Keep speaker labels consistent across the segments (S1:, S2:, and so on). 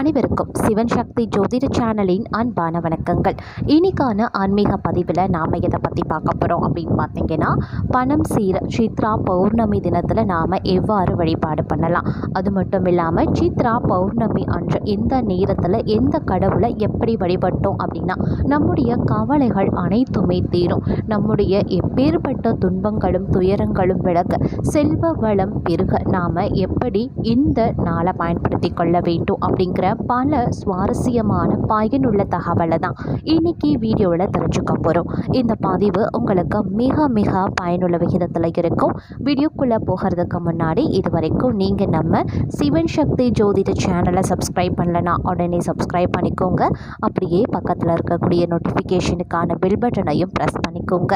S1: அனைவருக்கும் சிவன் சக்தி ஜோதிட சேனலின் அன்பான வணக்கங்கள். இன்னைக்கான ஆன்மீக பதிவில் நாம் எதை பற்றி பார்க்க போகிறோம் அப்படின்னு பார்த்தீங்கன்னா பணம் சீர சித்ரா பௌர்ணமி தினத்தில் நாம் எவ்வாறு வழிபாடு பண்ணலாம்? அது மட்டும் இல்லாமல் சித்ரா பௌர்ணமி அன்று எந்த நேரத்தில் எந்த கடவுளை எப்படி வழிபட்டோம் அப்படின்னா நம்முடைய கவலைகள் அனைத்துமே தீரும். நம்முடைய எப்பேற்பட்ட துன்பங்களும் துயரங்களும் விலக செல்வ வளம் பெருக நாம் எப்படி இந்த நாளை பயன்படுத்தி கொள்ள வேண்டும் அப்படிங்கிற பல சுவாரஸ்யமான பயனுள்ள தகவலை தான் இன்னைக்கு வீடியோவில் தெரிஞ்சுக்க போகிறோம் இந்த பதிவு உங்களுக்கு மிக மிக பயனுள்ள விகிதத்தில் இருக்கும். வீடியோக்குள்ளே போகிறதுக்கு முன்னாடி இது வரைக்கும் நீங்கள் நம்ம சிவன் சக்தி ஜோதிட சேனலை சப்ஸ்கிரைப் பண்ணலனா உடனே சப்ஸ்கிரைப் பண்ணிக்கோங்க. அப்படியே பக்கத்தில் இருக்கக்கூடிய நோட்டிஃபிகேஷனுக்கான பில் பட்டனையும் ப்ரெஸ் பண்ணிக்கோங்க.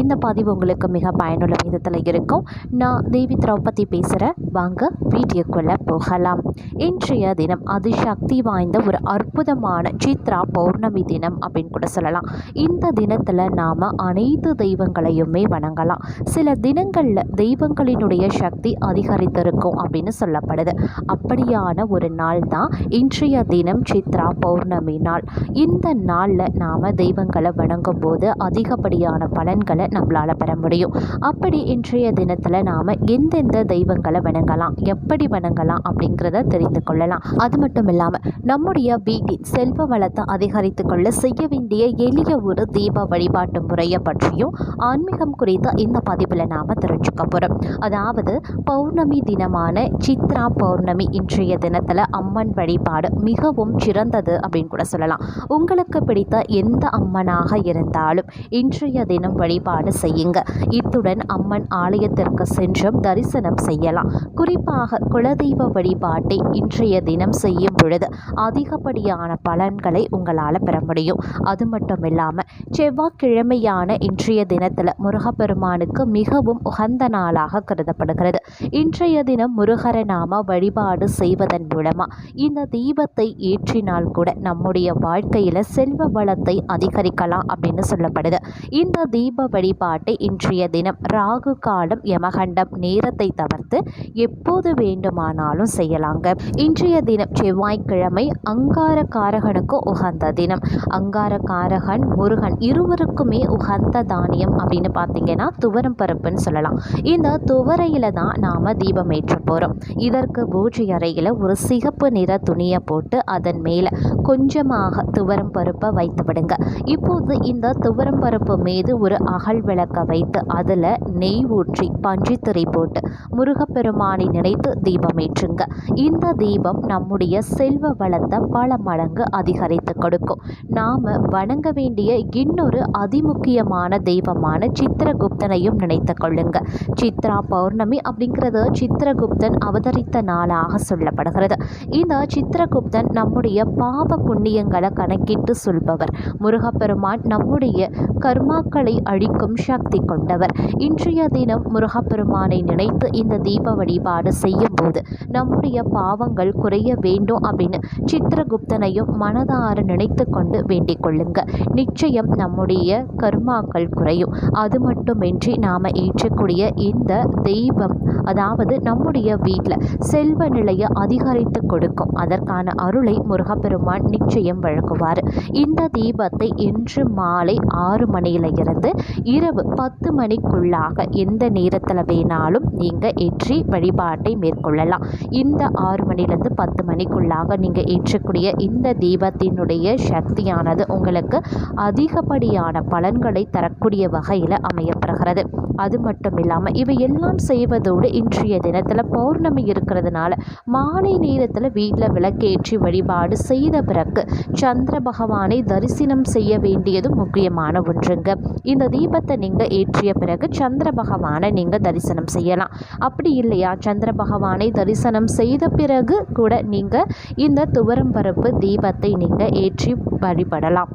S1: இந்த பதிவு உங்களுக்கு மிக பயனுள்ள விதத்தில் இருக்கும். நான் தேவி திரௌபதி பேசுகிறேன் வாங்க வீடியோக்குள்ளே போகலாம். இன்றைய தினம் சக்தி வாய்ந்த ஒரு அற்புதமான சித்ரா பௌர்ணமி தினம் அப்படின்னு கூட சொல்லலாம். இந்த தினத்தில் நாம் அனைத்து தெய்வங்களையுமே வணங்கலாம். சில தினங்களில் தெய்வங்களினுடைய சக்தி அதிகரித்திருக்கும் அப்படின்னு சொல்லப்படுது. அப்படியான ஒரு நாள் தான் இன்றைய தினம் சித்ரா பௌர்ணமி நாள். இந்த நாளில் நாம் தெய்வங்களை வணங்கும் போது அதிகப்படியான பலன்களை நம்மளால் பெற முடியும். அப்படி இன்றைய தினத்தில் நாம் எந்தெந்த தெய்வங்களை வணங்கலாம் எப்படி வணங்கலாம் அப்படிங்கிறத தெரிந்து கொள்ளலாம். அது மட்டும் இல்லாமல் நம்முடைய வீட்டின் செல்வ வளத்தை அதிகரித்து கொள்ள செய்ய வேண்டிய எளிய ஒரு தீப வழிபாட்டு முறையை பற்றியும் ஆன்மீகம் குறித்த இந்த பதிவில் நாம் தெரிஞ்சுக்க போகிறோம் அதாவது பௌர்ணமி தினமான சித்ரா பௌர்ணமி இன்றைய தினத்தில் அம்மன் வழிபாடு மிகவும் சிறந்தது அப்படின்னு கூட சொல்லலாம். உங்களுக்கு பிடித்த எந்த அம்மனாக இருந்தாலும் இன்றைய தினம் வழிபாடு செய்யுங்க. இத்துடன் அம்மன் ஆலயத்திற்கு சென்றும் தரிசனம் செய்யலாம். குறிப்பாக குலதெய்வ வழிபாட்டை இன்றைய தினம் செய்யும் பொழுது அதிகப்படியான பலன்களை உங்களால் பெற முடியும். அது மட்டும் இல்லாமல் செவ்வாய்க்கிழமையான இன்றைய தினத்தில் முருகப்பெருமானுக்கு மிகவும் உகந்த நாளாக கருதப்படுகிறது. இன்றைய தினம் முருகரை நாம வழிபாடு செய்வதன் மூலமாக இந்த தீபத்தை ஏற்றினால் கூட நம்முடைய வாழ்க்கையில் செல்வ வளத்தை அதிகரிக்கலாம் அப்படின்னு சொல்லப்படுது. இந்த தீப வழிபாட்டை இன்றைய தினம் ராகு காலம் யமகண்டம் நேரத்தை தவிர்த்து எப்போது வேண்டுமானாலும் செய்யலாங்க. இன்றைய தினம் செவ்வாய் ஞாயிற்றுக்கிழமை அங்கார காரகனுக்கு உகந்த தினம். அங்கார காரகன் முருகன் இருவருக்குமே உகந்த தானியம் அப்படின்னு பார்த்தீங்கன்னா துவரம் பருப்புன்னு சொல்லலாம். இந்த துவரையில் தான் நாம் தீபம் ஏற்ற போகிறோம் இதற்கு பூஜை அறையில் ஒரு சிகப்பு நிற துணியை போட்டு அதன் மேலே கொஞ்சமாக துவரம் பருப்பை வைத்து விடுங்க. இப்போது இந்த துவரம் பருப்பு மீது ஒரு அகல் விளக்க வைத்து அதில் நெய் ஊற்றி பஞ்சித்துறை போட்டு முருகப்பெருமானை நினைத்து தீபம் ஏற்றுங்க. இந்த தீபம் நம்முடைய செல்வ வளத்தை பல மடங்கு அதிகரித்து கொடுக்கும். நாம் வணங்க வேண்டிய இன்னொரு அதிமுக்கியமான தெய்வமான சித்திரகுப்தனையும் நினைத்து கொள்ளுங்க. சித்ரா பௌர்ணமி அப்படிங்கிறது சித்திரகுப்தன் அவதரித்த நாளாக சொல்லப்படுகிறது. இந்த சித்திரகுப்தன் நம்முடைய பாவ புண்ணியங்களை கணக்கிட்டு சொல்பவர். முருகப்பெருமான் நம்முடைய கர்மாக்களை அழிக்கும் சக்தி கொண்டவர். இன்றைய தினம் முருகப்பெருமானை நினைத்து இந்த தீப வழிபாடு செய்யும் போது நம்முடைய பாவங்கள் குறைய வேண்டும் அப்படின்னு சித்திரகுப்தனையும் மனதார நினைத்து கொண்டு வேண்டிக் கொள்ளுங்க. நிச்சயம் நம்முடைய கர்மாக்கள் குறையும். அது மட்டுமின்றி நாம் ஏற்றக்கூடிய இந்த தெய்வம் அதாவது நம்முடைய வீட்டில் செல்வ நிலையை அதிகரித்து கொடுக்கும். அதற்கான அருளை முருகப்பெருமான் நிச்சயம் வழங்குவார். இந்த தீபத்தை இன்று மாலை ஆறு மணியில இருந்து இரவு பத்து மணிக்குள்ளாக எந்த நேரத்தில் வேணாலும் நீங்கள் ஏற்றி வழிபாட்டை மேற்கொள்ளலாம். இந்த ஆறு மணிலேருந்து பத்து மணிக்குள்ளாக நீங்கள் ஏற்றக்கூடிய இந்த தீபத்தினுடைய சக்தியானது உங்களுக்கு அதிகப்படியான பலன்களை தரக்கூடிய வகையில் அமையப்படுகிறது அது மட்டும் இல்லாமல் இவை எல்லாம் செய்வதோடு இன்றைய தினத்தில் பௌர்ணமி இருக்கிறதுனால மாலை நேரத்தில் வீட்டில் விளக்கேற்றி வழிபாடு செய்த பிறகு சந்திர பகவானை தரிசனம் செய்ய வேண்டியது முக்கியமான ஒன்றுங்க. இந்த தீபத்தை நீங்கள் ஏற்றிய பிறகு சந்திர பகவானை நீங்கள் தரிசனம் செய்யலாம். அப்படி இல்லையா? சந்திர பகவானை தரிசனம் செய்த பிறகு கூட நீங்கள் இந்த துவரம் பருப்பு தீபத்தை நீங்கள் ஏற்றி வழிபடலாம்.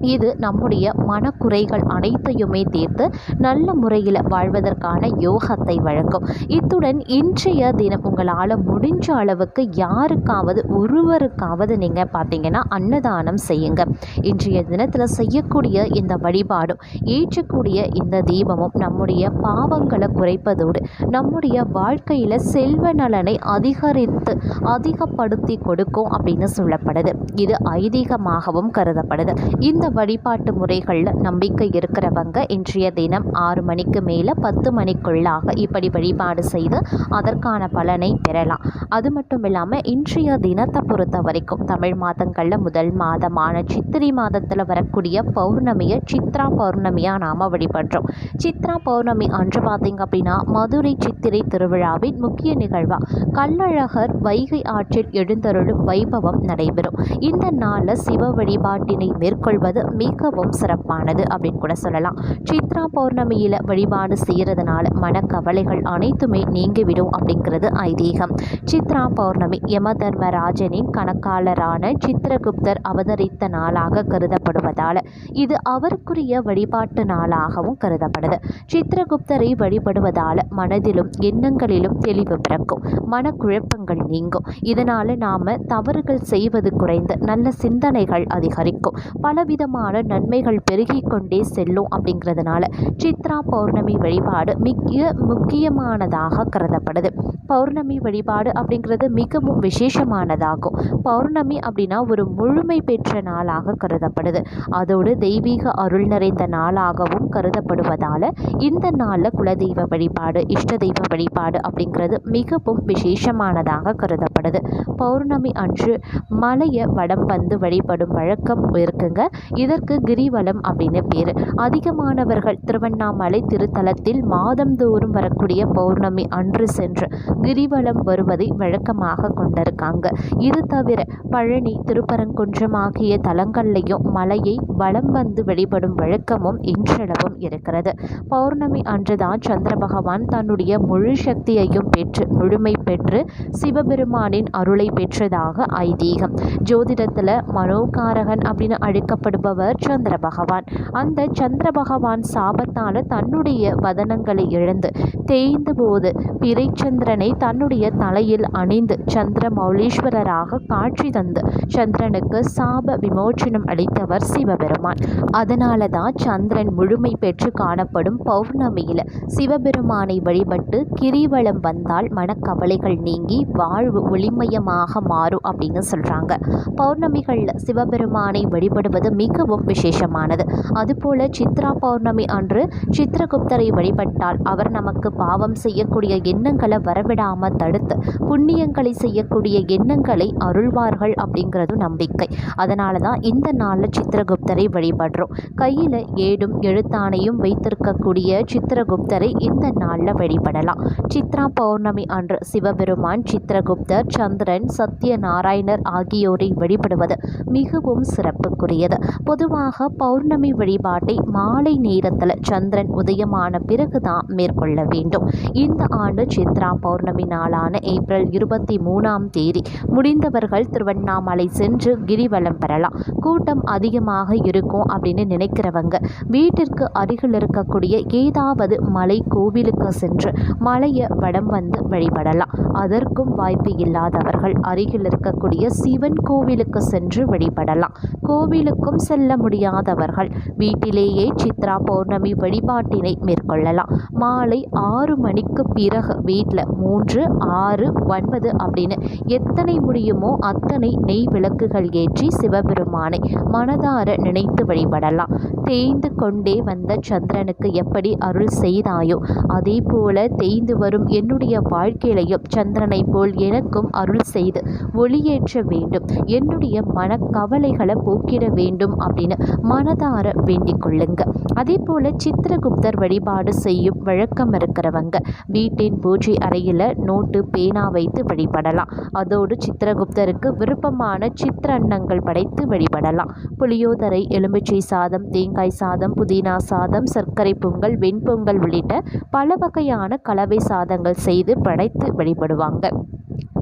S1: இது நம்முடைய மனக்குறைகள் அனைத்தையுமே தீர்த்து நல்ல முறையில் வாழ்வதற்கான யோகத்தை வழங்கும். இத்துடன் இன்றைய தினம் உங்களால் முடிஞ்ச அளவுக்கு யாருக்காவது ஒருவருக்காவது நீங்கள் பார்த்தீங்கன்னா அன்னதானம் செய்யுங்க. இன்றைய தினத்தில் செய்யக்கூடிய இந்த வழிபாடும் ஏற்றக்கூடிய இந்த தீபமும் நம்முடைய பாவங்களை குறைப்பதோடு நம்முடைய வாழ்க்கையில் செல்வ நலனை அதிகரித்து அதிகப்படுத்தி கொடுக்கும் அப்படின்னு சொல்லப்படுது. இது ஐதீகமாகவும் கருதப்படுது. இந்த வழிபாட்டு முறைகளில் நம்பிக்கை இருக்கிறவங்க இன்றைய தினம் ஆறு மணிக்கு மேலே பத்து மணிக்குள்ளாக இப்படி வழிபாடு செய்து அதற்கான பலனை பெறலாம். அது மட்டும் இல்லாமல் இன்றைய தினத்தை பொறுத்த வரைக்கும் தமிழ் மாதங்களில் முதல் மாதமான சித்திரை மாதத்தில் வரக்கூடிய பௌர்ணமியை சித்ரா பௌர்ணமியாக நாம் வழிபடுறோம். சித்ரா பௌர்ணமி அன்று பார்த்தீங்க அப்படின்னா மதுரை சித்திரை திருவிழாவின் முக்கிய நிகழ்வாக கள்ளழகர் வைகை ஆற்றில் எழுந்தருளும் வைபவம் நடைபெறும். இந்த நாளில் சிவ வழிபாட்டினை மேற்கொள்வது மிகவும் சிறப்பானது அப்படின்னு கூட சொல்லலாம். சித்ரா பௌர்ணமியில் வழிபாடு செய்கிறதுனால மனக்கவலைகள் அனைத்துமே நீங்கிவிடும் அப்படிங்கிறது ஐதீகம். சித்ரா பௌர்ணமி யம தர்மராஜனின் கணக்காளரான சித்திரகுப்தர் அவதரித்த நாளாக கருதப்படுவதால் இது அவருக்குரிய வழிபாட்டு நாளாகவும் கருதப்படுது. சித்திரகுப்தரை வழிபடுவதால் மனதிலும் எண்ணங்களிலும் தெளிவு பிறக்கும். மனக்குழப்பங்கள் நீங்கும். இதனால் நாம் தவறுகள் செய்வது குறைந்து நல்ல சிந்தனைகள் அதிகரிக்கும். பலவித பலவிதமான நன்மைகள் பெருகி கொண்டே செல்லும் அப்படிங்கிறதுனால சித்ரா பௌர்ணமி வழிபாடு மிக முக்கியமானதாக கருதப்படுது. பௌர்ணமி வழிபாடு அப்படிங்கிறது மிகவும் விசேஷமானதாகும். பௌர்ணமி அப்படின்னா ஒரு முழுமை பெற்ற நாளாக கருதப்படுது. அதோடு தெய்வீக அருள் நிறைந்த நாளாகவும் கருதப்படுவதால் இந்த நாளில் குலதெய்வ வழிபாடு இஷ்ட தெய்வ வழிபாடு அப்படிங்கிறது மிகவும் விசேஷமானதாக கருதப்படுது. பௌர்ணமி அன்று மலையை வடம் வந்து வழிபடும் வழக்கம் இருக்குங்க. இதற்கு கிரிவலம் அப்படின்னு பேர். அதிகமானவர்கள் திருவண்ணாமலை திருத்தலத்தில் மாதந்தோறும் வரக்கூடிய பௌர்ணமி அன்று சென்று கிரிவலம் வருவதை வழக்கமாக கொண்டிருக்காங்க. இது தவிர பழனி திருப்பரங்குன்றம் ஆகிய தலங்கள்லையும் மலையை வலம் வந்து வெளிப்படும் வழக்கமும் இன்றளவும் இருக்கிறது. பௌர்ணமி அன்றுதான் சந்திர பகவான் தன்னுடைய முழு சக்தியையும் பெற்று முழுமை பெற்று சிவபெருமானின் அருளை பெற்றதாக ஐதீகம். ஜோதிடத்தில் மனோகாரகன் அப்படின்னு அழைக்கப்படுபவர் சந்திர பகவான் அந்த சந்திர பகவான் சாபத்தால் தன்னுடைய வதனங்களை இழந்து தேய்ந்த போது பிறைச்சந்திரனை தன்னுடைய தலையில் அணிந்து சந்திர மௌலீஸ்வரராக காட்சி தந்து சந்திரனுக்கு சாப விமோச்சனம் அளித்தவர் சிவபெருமான். அதனால தான் சந்திரன் முழுமை பெற்று காணப்படும் பௌர்ணமியில் சிவபெருமானை வழிபட்டு கிரிவலம் வந்தால் மனக்கவலைகள் நீங்கி வாழ்வு ஒளிமயமாக மாறும் அப்படின்னு சொல்கிறாங்க பௌர்ணமிகளில் சிவபெருமானை வழிபடுவது மிகவும் விசேஷமானது. அதுபோல சித்ரா பௌர்ணமி அன்று சித்திரகுப்தரை வழிபட்டால் அவர் நமக்கு பாவம் செய்யக்கூடிய எண்ணங்களை வரவிடாமல் தடுத்து புண்ணியங்களை செய்யக்கூடிய எண்ணங்களை அருள்வார்கள் அப்படிங்கிறது நம்பிக்கை. அதனால தான் இந்த நாளில் சித்திரகுப்தரை வழிபடுறோம். கையில் ஏடும் எழுத்தானையும் வைத்திருக்கக்கூடிய சித்திரகுப்தரை இந்த நாளில் வழிபடலாம். சித்ரா பௌர்ணமி அன்று சிவபெருமான் சித்திரகுப்தர் சந்திரன் சத்யநாராயணர் ஆகியோரை வழிபடுவது மிகவும் சிறப்புக்குரியது. பொதுவாக பௌர்ணமி வழிபாட்டை மாலை நேரத்தில் சந்திரன் உதயமான பிறகுதான் மேற்கொள்ள வேண்டும். இந்த ஆண்டு சித்ரா பௌர்ணமி நாளான ஏப்ரல் இருபத்தி மூணாம் தேதி முடிந்தவர்கள் திருவண்ணாமலை சென்று கிரிவலம் பெறலாம். கூட்டம் அதிகமாக இருக்கும் அப்படின்னு நினைக்கிறவங்க வீட்டிற்கு அருகில் இருக்கக்கூடிய ஏதாவது மலை கோவிலுக்கு சென்று மலையை வடம் வந்து வழிபடலாம். அதற்கும் வாய்ப்பு இல்லாதவர்கள் அருகில் இருக்கக்கூடிய சிவன் கோவிலுக்கு சென்று வழிபடலாம். கோவிலுக்கும் செல்ல முடியாதவர்கள் வீட்டிலேயே சித்ரா பௌர்ணமி வழிபாட்டினை மேற்கொள்ளலாம். மாலை ஆறு மணிக்கு பிறகு வீட்டில் மூன்று ஆறு ஒன்பது அப்படின்னு எத்தனை முடியுமோ அத்தனை நெய் விளக்குகள் ஏற்றி சிவபெருமானை மனதார நினைத்து வழிபடலாம். தேய்ந்து கொண்டே வந்த சந்திரனுக்கு எப்படி அருள் செய்தாயோ அதே போல தேய்ந்து வரும் என்னுடைய வாழ்க்கையிலையும் சந்திரனைப் போல் எனக்கும் அருள் செய்து ஒளியேற்ற வேண்டும். என்னுடைய மனக்கவலைகளை போக்கிட வேண்டும் அப்படின்னு மனதார வேண்டிக் கொள்ளுங்க. அதே போல சித்திரகுப்தர் வழிபாடு செய்யும் வழக்கம் இருக்கிறவங்க வீட்டின் பூஜை அறையில் நோட்டு பேனா வைத்து வழிபடலாம். அதோடு சித்திரகுப்தருக்கு விருப்பமான சித்திரன்னங்கள் படைத்து வழிபடலாம். புளியோதரை எலுமிச்சை சாதம் தேங்காய் சாதம் புதினா சாதம் சர்க்கரை பொங்கல் வெண்பொங்கல் உள்ளிட்ட பல வகையான கலவை சாதங்கள் செய்து படைத்து வழிபடுவாங்க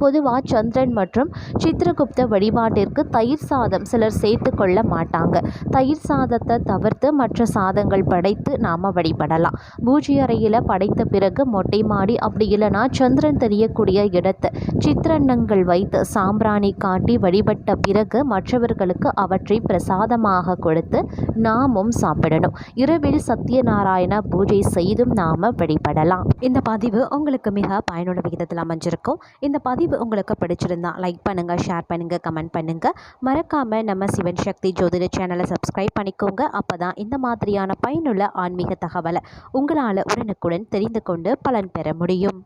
S1: பொதுவாக சந்திரன் மற்றும் சித்திரகுப்த வழிபாட்டிற்கு தயிர் சாதம் சிலர் சேர்த்து கொள்ள மாட்டாங்க. தயிர் சாதத்தை தவிர்த்து மற்ற சாதங்கள் படைத்து நாம் வழிபடலாம். பூஜை அறையில் படைத்த பிறகு மொட்டை மாடி அப்படி இல்லைனா சந்திரன் தெரியக்கூடிய இடத்தை சித்திரன்னங்கள் வைத்து சாம்பிராணி காட்டி வழிபட்ட பிறகு மற்றவர்களுக்கு அவற்றை பிரசாதமாக கொடுத்து நாமும் சாப்பிடணும். இரவில் சத்யநாராயண பூஜை செய்தும் நாம் வழிபடலாம். இந்த பதிவு உங்களுக்கு மிக பயனுள்ள விகிதத்தில் அமைஞ்சிருக்கும். இந்த பதிவு பதிவு உங்களுக்கு பிடிச்சிருந்தா லைக் பண்ணுங்கள் ஷேர் பண்ணுங்கள் கமெண்ட் பண்ணுங்கள் மறக்காமல் நம்ம சிவன் சக்தி ஜோதிட சேனலை சப்ஸ்கிரைப் பண்ணிக்கோங்க. அப்போ தான் இந்த மாதிரியான பயனுள்ள ஆன்மீக தகவலை உங்களால் உடனுக்குடன் தெரிந்து கொண்டு பலன் பெற முடியும்.